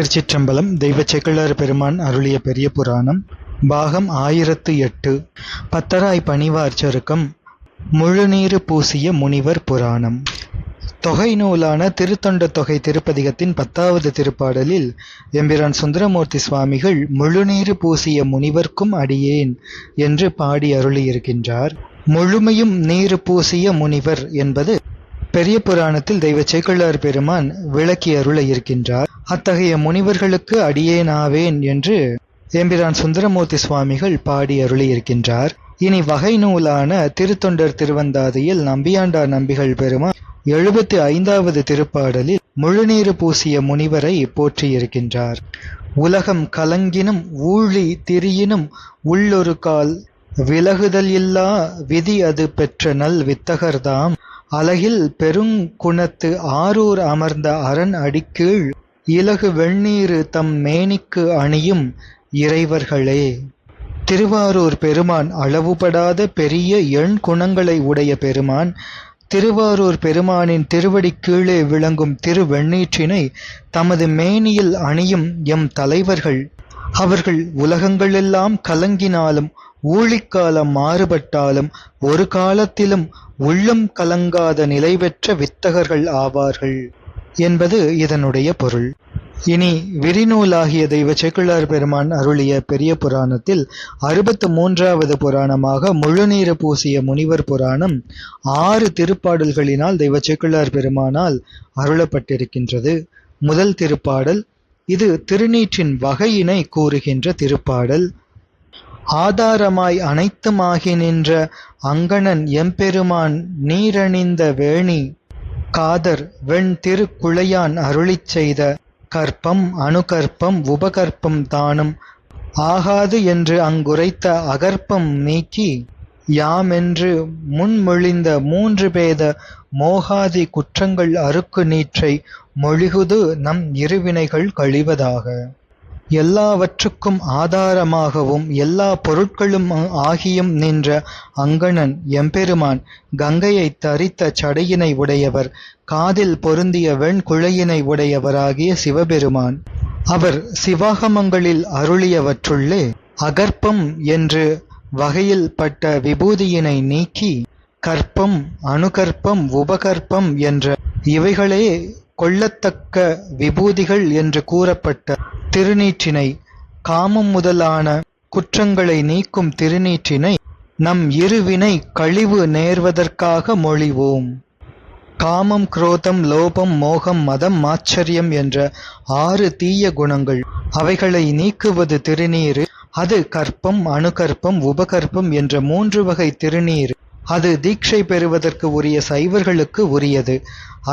திருச்சிற்றம்பலம் தெய்வ செக்கிழர் பெருமான் அருளிய பெரிய புராணம் பாகம் ஆயிரத்து எட்டு பத்தராய் பணிவார் சருக்கம் பூசிய முனிவர் புராணம். தொகை நூலான திருத்தொண்ட தொகை திருப்பதிகத்தின் பத்தாவது திருப்பாடலில் எம்பிரான் சுந்தரமூர்த்தி சுவாமிகள் முழுநீறு பூசிய முனிவர்க்கும் அடியேன் என்று பாடி அருளியிருக்கின்றார். முழுமையும் நீர் பூசிய முனிவர் என்பது பெரிய புராணத்தில் தெய்வ சேக்கிழார் பெருமான் விளக்கி அருள இருக்கின்றார். அத்தகைய முனிவர்களுக்கு அடியேனாவேன் என்று எம்பிரான் சுந்தரமூர்த்தி சுவாமிகள் பாடி அருளியிருக்கின்றார் இனி வகை நூலான திருத்தொண்டர் திருவந்தாதியில் நம்பியாண்டார் நம்பிகள் பெருமான் எழுபத்தி ஐந்தாவது திருப்பாடலில் முழுநீறு பூசிய முனிவரை போற்றியிருக்கின்றார் உலகம் கலங்கினும் ஊழி திரியினும் உள்ளொரு கால் விலகுதல் இல்லா விதி அது பெற்ற நல் வித்தகர்தாம். அலகில் பெருங்குணத்து ஆரூர் அமர்ந்த அரண் அடிக்கீழ் இலகு வெண்ணீரு தம் மேனிக்கு அணியும் இறைவர்களே. திருவாரூர் பெருமான் அளவுபடாத பெரிய எண் குணங்களை உடைய பெருமான் திருவாரூர் பெருமானின் திருவடி கீழே விளங்கும் திருவெண்ணீற்றினை தமது மேனியில் அணியும் எம் தலைவர்கள். அவர்கள் உலகங்களெல்லாம் கலங்கினாலும் ஊழிக்காலம் மாறுபட்டாலும் ஒரு காலத்திலும் உள்ளம் கலங்காத நிலை பெற்ற வித்தகர்கள் ஆவார்கள் என்பது இதனுடைய பொருள். இனி விரிநூலாகிய தெய்வ செக்குளார் பெருமான் அருளிய பெரிய புராணத்தில் அறுபத்து மூன்றாவது புராணமாக முழுநீர பூசிய முனிவர் புராணம் ஆறு திருப்பாடல்களினால் தெய்வ செக்குளார் பெருமானால் அருளப்பட்டிருக்கின்றது. முதல் திருப்பாடல் இது திருநீற்றின் வகையினை கூறுகின்ற திருப்பாடல். ஆதாரமாய் அனைத்துமாகி நின்ற அங்கணன் எம்பெருமான் நீரணிந்த வேணி காதர் வெண் திருக்குழையான் அருளிச் செய்த கற்பம் அணுகற்பம் உபகற்பம் தானும் ஆகாது என்று அங்குரைத்த அகற்பம் நீக்கி யாமென்று முன்மொழிந்த மூன்று பேத மோகாதி குற்றங்கள் அறுக்கு நீற்றை மொழிகுது நம் இருவினைகள் கழிவதாக. எல்லாவற்றுக்கும் ஆதாரமாகவும் எல்லா பொருட்களும் ஆகியும் நின்ற அங்கணன் எம்பெருமான் கங்கையை தரித்த சடையினை உடையவர் காதில் பொருந்திய வெண்குழையினை உடையவராகிய சிவபெருமான். அவர் சிவாகமங்களில் அருளியவற்றுள்ளே அகற்பம் என்று வகையில் பட்ட விபூதியினை நீக்கி கற்பம் அணுகற்பம் உபகற்பம் என்ற இவைகளே கொள்ளத்தக்க விபூதிகள் என்று கூறப்பட்ட திருநீற்றினை காமம் முதலான குற்றங்களை நீக்கும் திருநீற்றினை நம் இருவினை கழிவு நேர்வதற்காக மொழிவோம். காமம் குரோதம் லோபம் மோகம் மதம் ஆச்சரியம் என்ற ஆறு தீய குணங்கள் அவைகளை நீக்குவது திருநீரு அது கற்பம் அணுகற்பம் உபகற்பம் என்ற மூன்று வகை திருநீர். அது தீட்சை பெறுவதற்கு உரிய சைவர்களுக்கு உரியது.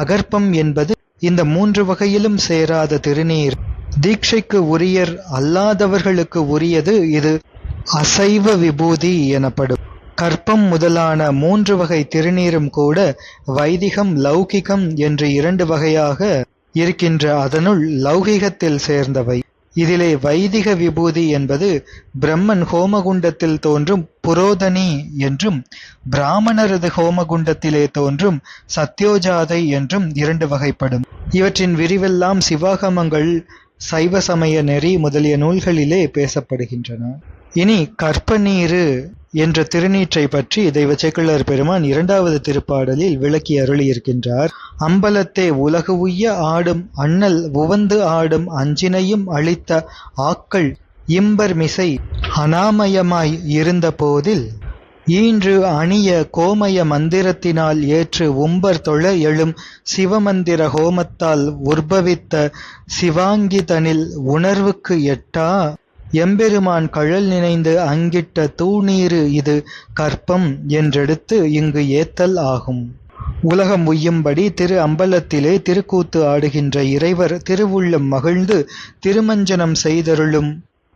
அகற்பம் என்பது இந்த மூன்று வகையிலும் சேராத திருநீர். தீட்சைக்கு உரியர் அல்லாதவர்களுக்கு உரியது இது அசைவ விபூதி எனப்படும். கற்பம் முதலான மூன்று வகை திருநீரும் கூட வைதிகம் லௌகிகம் என்று இரண்டு வகையாக இருக்கின்ற அதனுள் லௌகிகத்தில் சேர்ந்தவை. இதிலே வைதிக விபூதி என்பது பிரம்மன் ஹோமகுண்டத்தில் தோன்றும் புரோதனி என்றும் பிராமணரது ஹோமகுண்டத்திலே தோன்றும் சத்யோஜாதை என்றும் இரண்டு வகைப்படும். இவற்றின் விரிவெல்லாம் சிவாகமங்கள் சைவ சமய நெறி முதலிய நூல்களிலே பேசப்படுகின்றன. இனி கற்பநீரு என்ற திருநீற்றை பற்றி தெய்வ சேக்கிழார் பெருமான் இரண்டாவது திருப்பாடலில் விளக்கி அருளியிருக்கின்றார். அம்பலத்தே உலகு உய்ய ஆடும் அண்ணல் உவந்து ஆடும் அஞ்சினையும் அளித்த ஆக்கள் இம்பர் மிசை அனாமயமாய் இருந்த போதில் ஈன்று அணிய கோமய மந்திரத்தினால் ஏற்று உம்பர் தொழ எழும் சிவமந்திர ஹோமத்தால் உற்பவித்த சிவாங்கிதனில் உணர்வுக்கு எட்டா? எம்பெருமான் கழல் நினைந்து அங்கிட்ட தூணீரு இது கற்பம் என்றெடுத்து இங்கு ஏத்தல் ஆகும். உலகம் உய்யும்படி திரு அம்பலத்திலே திருக்கூத்து ஆடுகின்ற இறைவர் திருவுள்ளம் மகிழ்ந்து திருமஞ்சனம் செய்தருளும்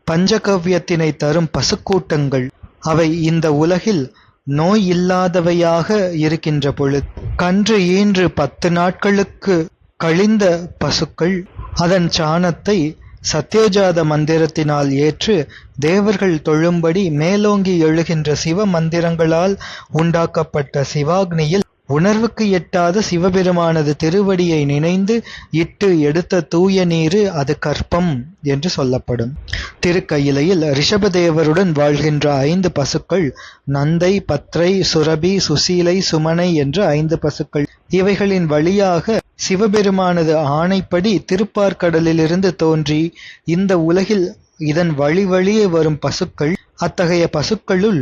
பஞ்சகவ்யத்தினை தரும் பசுக்கூட்டங்கள். அவை இந்த உலகில் நோய் இல்லாதவையாக இருக்கின்ற பொழுது கன்று ஈன்று பத்து நாட்களுக்கு கழிந்த பசுக்கள் அதன் சாணத்தை சத்யோஜாத மந்திரத்தினால் ஏற்று தேவர்கள் தொழும்படி மேலோங்கி எழுகின்ற சிவ மந்திரங்களால் உண்டாக்கப்பட்ட சிவாக்னியில் உணர்வுக்கு எட்டாத சிவபெருமானது திருவடியை நினைந்து இட்டு எடுத்த தூய நீரு அது கற்பம் என்று சொல்லப்படும். திருக்கையிலையில் ரிஷபதேவருடன் வாழ்கின்ற ஐந்து பசுக்கள் நந்தை பத்ரை சுரபி சுசீலை சுமனை என்ற ஐந்து பசுக்கள் இவைகளின் வழியாக சிவபெருமானது ஆணைப்படி திருப்பார்கடலிலிருந்து தோன்றி இந்த உலகில் இதன் வழி வழியே வரும் பசுக்கள் அத்தகைய பசுக்களுள்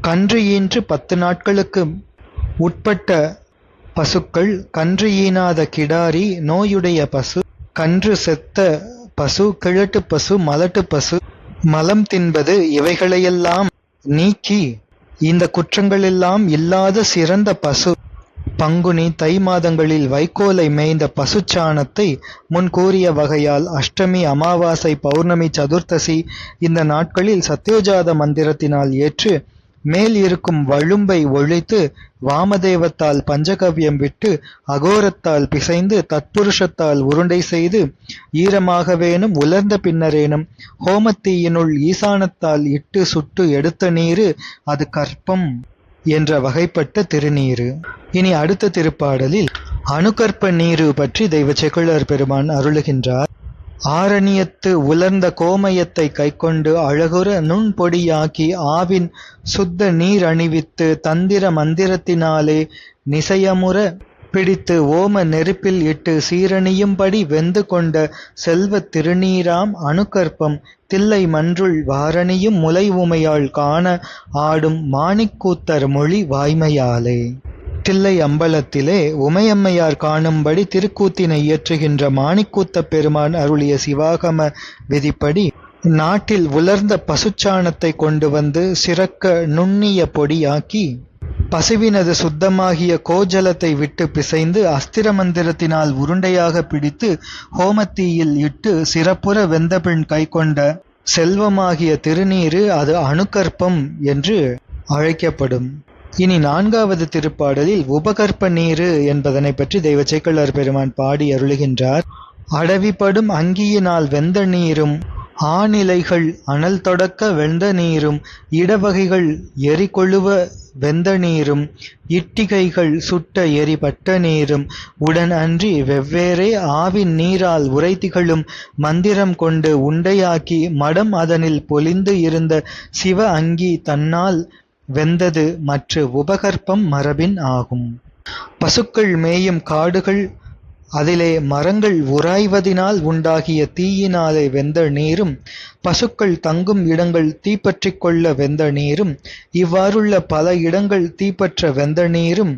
கன்று ஈன்று பத்து நாட்களுக்கு உட்பட்ட பசுக்கள் கன்று ஈனாத கிடாரி நோயுடைய பசு கன்று செத்த பசு கிழட்டு பசு மலட்டு பசு மலம் தின்பது இவைகளையெல்லாம் நீக்கி இந்த குற்றங்களெல்லாம் இல்லாத சிறந்த பசு. பங்குனி தை மாதங்களில் வைக்கோலை மேய்ந்த பசுச்சாணத்தை முன் கூறிய வகையால் அஷ்டமி அமாவாசை பௌர்ணமி சதுர்த்தசி இந்த நாட்களில் சத்யோஜாத மந்திரத்தினால் ஏற்று மேல் இருக்கும் வழும்பை ஒழித்து வாமதேவத்தால் பஞ்சகவ்யம் விட்டு அகோரத்தால் பிசைந்து தத்புருஷத்தால் உருண்டை செய்து ஈரமாகவேனும் உலர்ந்த பின்னரேனும் ஹோமத்தீயினுள் ஈசானத்தால் இட்டு சுட்டு எடுத்த நீரு அது கற்பம். என்ற வகைப்பட்ட திருநீரு. இனி அடுத்த திருப்பாடலில் அணுகற்ப நீரு பற்றி தெய்வ செக்குளர் பெருமான் அருளுகின்றார். ஆரணியத்து உலர்ந்த கோமயத்தை கைக்கொண்டு அழகுற நுண்பொடியாக்கி ஆவின் சுத்த நீர் அணிவித்து தந்திர மந்திரத்தினாலே நிசையமுற பிடித்து ஓம நெருப்பில் இட்டு சீரணியும்படி வெந்து கொண்ட செல்வத் திருநீராம் அணுக்கற்பம் தில்லை மன்றுள் வாரணியும் முலை உமையால் காண ஆடும் மாணிக்கூத்தர் மொழி வாய்மையாலே. தில்லை அம்பலத்திலே உமையம்மையார் காணும்படி திருக்கூத்தினை இயற்றுகின்ற மாணிக்கூத்தப் பெருமான் அருளிய சிவாகம விதிப்படி நாட்டில் உலர்ந்த பசுச்சாணத்தை கொண்டு வந்து சிறக்க நுண்ணிய பொடியாக்கி பசுவினது சுத்தமாகிய கோஜலத்தை விட்டு பிசைந்து அஸ்திர மந்திரத்தினால் உருண்டையாக பிடித்து ஹோமத்தீயில் இட்டு சிறப்புற வெந்தபின் கைக்கொண்ட செல்வமாகிய திருநீரு அது அணுக்கற்பம் என்று அழைக்கப்படும். இனி நான்காவது திருப்பாடலில் உபகற்ப நீரு என்பதனை பற்றி தெய்வ சேக்கல்லார் பெருமான் பாடி அருளுகின்றார். அடவிப்படும் அங்கியினால் வெந்த நீரும் ஆநிலைகள் அனல் தொடக்க வெந்த நீரும் இடவகைகள் எரிகொழுவ வெந்த நீரும் இட்டிகைகள் சுட்ட எரிபட்ட நீரும் உடன் அன்றி வெவ்வேறே ஆவின் நீரால் உரைத்திகளும் மந்திரம் கொண்டு உண்டையாக்கி மடம் அதனில் பொலிந்து இருந்த சிவ அங்கி தன்னால் வெந்தது மற்ற உபகற்பம் மரபின் ஆகும். பசுக்கள் மேயும் காடுகள் அதிலே மரங்கள் உராய்வதினால் உண்டாகிய தீயினாலே வெந்த நீரும் பசுக்கள் தங்கும் இடங்கள் தீப்பற்றிக் கொள்ள வெந்த நீரும் இவ்வாறுள்ள பல இடங்கள் தீப்பற்ற வெந்த நீரும்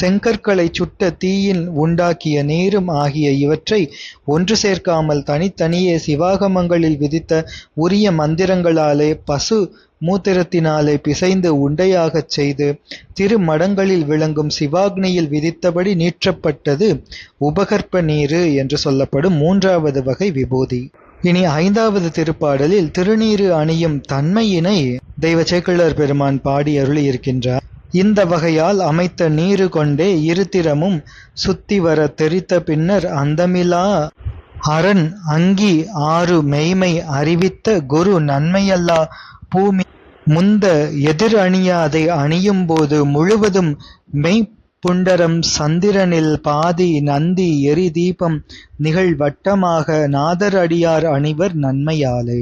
செங்கற்களைச் சுட்ட தீயில் உண்டாக்கிய நீரும் ஆகிய இவற்றை ஒன்று சேர்க்காமல் தனித்தனியே சிவாகமங்களில் விதித்த உரிய மந்திரங்களாலே பசு மூத்திரத்தினாலே பிசைந்து உண்டையாகச் செய்து திருமடங்களில் விளங்கும் சிவாக்னியில் விதித்தபடி நீற்றப்பட்டது உபகற்ப நீரு என்று சொல்லப்படும் மூன்றாவது வகை விபூதி. இனி ஐந்தாவது திருப்பாடலில் திருநீரு அணியும் தன்மையினை தெய்வ சேக்கிழார் பெருமான் பாடி அருளி இருக்கின்றார் இந்த வகையால் அமைத்த நீரு கொண்டே இருத்திரமும் சுத்தி வர தெரித்த பின்னர் அந்தமிலா. அரண் அங்கி ஆறு மெய்மை அறிவித்த குரு நன்மையல்லா. பூமி முந்த எதிர் அணியாதை அணியும்போது முழுவதும் மெய்ப்புண்டரம் சந்திரனில் பாதி நந்தி எரி தீபம் நிகழ் வட்டமாக நாதர் அடியார் அணிவர் நன்மையாலே.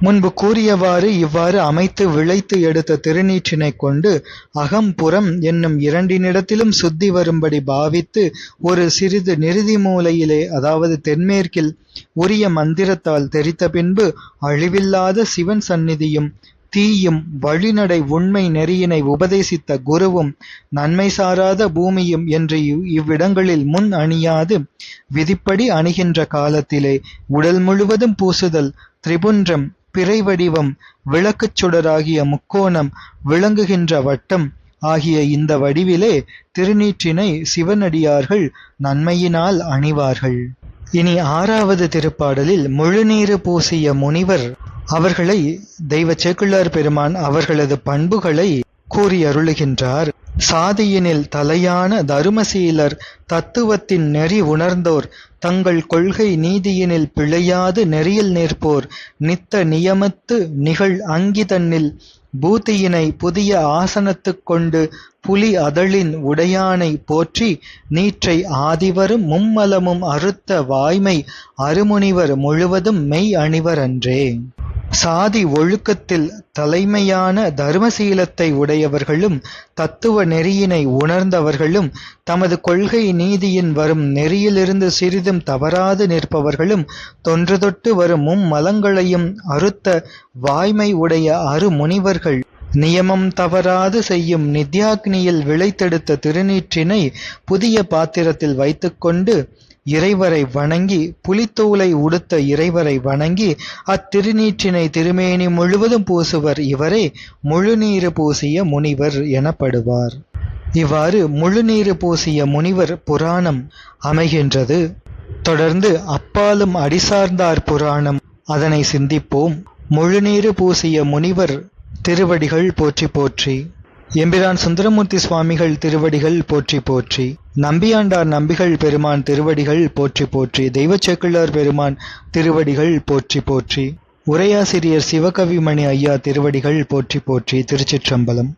முன்பு கூறியவாறு இவ்வாறு அமைத்து விளைத்து எடுத்த திருநீற்றினைக் கொண்டு அகம் புறம் என்னும் இரண்டினிடத்திலும் சுத்தி வரும்படி பாவித்து ஒரு சிறிது நிறுதி மூலையிலே அதாவது தென்மேற்கில் உரிய மந்திரத்தால் தெரித்த பின்பு அழிவில்லாத சிவன் சந்நிதியும் தீயும் வழிநடை உண்மை நெறியினை உபதேசித்த குருவும் நன்மை சாராத பூமியும் என்று இவ்விடங்களில் முன் அணியாது விதிப்படி அணிகின்ற காலத்திலே உடல் முழுவதும் பூசுதல் திரிபுன்றம் பிறை வடிவம் விளக்குச் சுடராகிய முக்கோணம் விளங்குகின்ற வட்டம் ஆகிய இந்த வடிவிலே திருநீற்றினை சிவனடியார்கள் நன்மையினால் அணிவார்கள். இனி ஆறாவது திருப்பாடலில் முழுநீறு பூசிய முனிவர் அவர்களை தெய்வ சேக்குள்ளார் பெருமான் அவர்களது பண்புகளை கூறி அருளுகின்றார் சாதியினில் தலையான தருமசீலர் தத்துவத்தின் நெறி உணர்ந்தோர் தங்கள் கொள்கை நீதியினில் பிழையாது நெறியில் நிற்போர் நித்த நியமத்து நிகழ் அங்கி தன்னில். பூதியினை புதிய ஆசனத்துக் கொண்டு புலி அதழின் உடையானை போற்றி நீற்றை ஆதிவரும் மும்மலமும் அறுத்த வாய்மை அருமுனிவர் முழுவதும் மெய் அணிவர் அன்றே சாதி ஒழுக்கத்தில் தலைமையான தர்மசீலத்தை உடையவர்களும் தத்துவ நெறியினை உணர்ந்தவர்களும் தமது கொள்கை நீதியின் வரும் நெறியிலிருந்து சிறிதும் தவறாது நிற்பவர்களும் தொன்றுதொட்டு வரும் மும்மலங்களையும் அறுத்த வாய்மை உடைய அருமுனிவர்கள். நியமம் தவறாது செய்யும் நித்யாக்னியில் விளைத்தெடுத்த திருநீற்றினை புதிய பாத்திரத்தில் வைத்துக்கொண்டு இறைவரை வணங்கி புலித்தூளை உடுத்த இறைவரை வணங்கி அத்திருநீற்றினை திருமேனி முழுவதும் பூசுவர் இவரே முழுநீறு பூசிய முனிவர் எனப்படுவார். இவ்வாறு முழுநீறு பூசிய முனிவர் புராணம் அமைகின்றது. தொடர்ந்து அப்பாலும் அடிசார்ந்தார் புராணம் அதனை சிந்திப்போம். முழுநீறு பூசிய முனிவர் திருவடிகள் போற்றி போற்றி. எம்பிரான் சுந்தரமூர்த்தி சுவாமிகள் திருவடிகள் போற்றி போற்றி. நம்பியாண்டார் நம்பிகள் பெருமான் திருவடிகள் போற்றி போற்றி. தெய்வச்சேக்கிழார் பெருமான் திருவடிகள் போற்றி போற்றி. உரையாசிரியர் சிவகவிமணி ஐயா திருவடிகள் போற்றி போற்றி. திருச்சிற்றம்பலம்.